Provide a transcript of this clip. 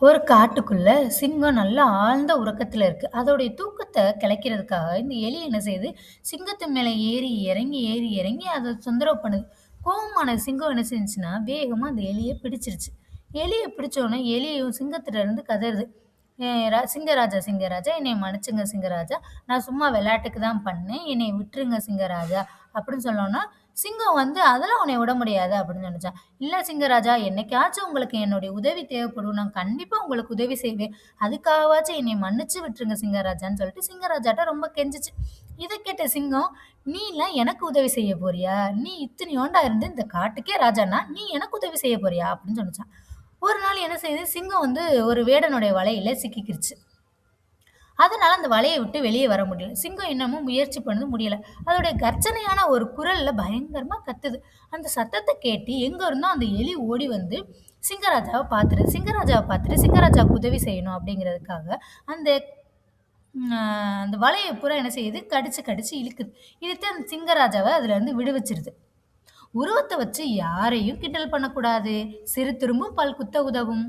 ஒரு காட்டுக்குள்ள சிங்கம் நல்லா ஆழ்ந்த உறக்கத்துல இருக்கு. அதோடைய தூக்கத்த கலைக்கிறதுக்காக இந்த எலி என்ன செய்யுது, சிங்கத்து மேல ஏறி இறங்கி, ஏறி இறங்கி அத தொந்தரவு பண்ணுது. கோவமான சிங்கம் என்ன செஞ்சுச்சுன்னா, வேகமா அந்த எலிய பிடிச்சிருச்சு. எலிய பிடிச்சோனே எலியும் சிங்கத்திட்ட இருந்து கதறுது. "ஏ சிங்கராஜா, சிங்கராஜா என்னைய மன்னிச்சுங்க சிங்கராஜா. நான் சும்மா விளையாட்டுக்கு தான் பண்ணேன். என்னைய விட்டுருங்க சிங்கராஜா" அப்படின்னு சொன்னோன்னா சிங்கம் வந்து "அதெல்லாம் உன்னை விட முடியாது" அப்படின்னு சொன்னுச்சாம். "இல்ல சிங்கராஜா, என்னைக்காச்சும் உங்களுக்கு என்னுடைய உதவி தேவைப்படும். நான் கண்டிப்பா உங்களுக்கு உதவி செய்வேன். அதுக்காகவாச்சும் என்னைய மன்னிச்சு விட்டுருங்க சிங்கராஜான்னு" சொல்லிட்டு சிங்கராஜாட்ட ரொம்ப கெஞ்சிச்சு இதை கேட்ட சிங்கம், நீ எல்லாம் எனக்கு உதவி செய்ய போறியா? நீ இத்தனையோண்டா இருந்து இந்த காட்டுக்கே ராஜானா நீ எனக்கு உதவி செய்ய போறியா?" அப்படின்னு சொன்னுச்சாம். ஒரு நாள் என்ன செய்யுது, சிங்கம் வந்து ஒரு வேடனுடைய வலையில சிக்கிக்கிருச்சு. அதனால அந்த வலையை விட்டு வெளியே வர முடியல. சிங்கம் இன்னமும் முயற்சி பண்ணது முடியல. அதோடைய கர்ஜனையான ஒரு குரல்ல பயங்கரமா கத்துது. அந்த சத்தத்தை கேட்டு எங்க இருந்தோ அந்த எலி ஓடி வந்து சிங்கராஜாவை பார்த்துரு சிங்கராஜாவை பார்த்துட்டு சிங்கராஜாவுக்கு உதவி செய்யணும் அப்படிங்கிறதுக்காக அந்த அந்த வலையை பூரா என்ன செய்யுது, கடிச்சு கடிச்சு இழுக்குது. இழுத்து அந்த சிங்கராஜாவ அதுலருந்து விடுவிச்சிருது. உருவத்தை வச்சு யாரையும் கிண்டல் பண்ணக்கூடாது. சிறு திரும்பும் பல் குத்த உதவும்.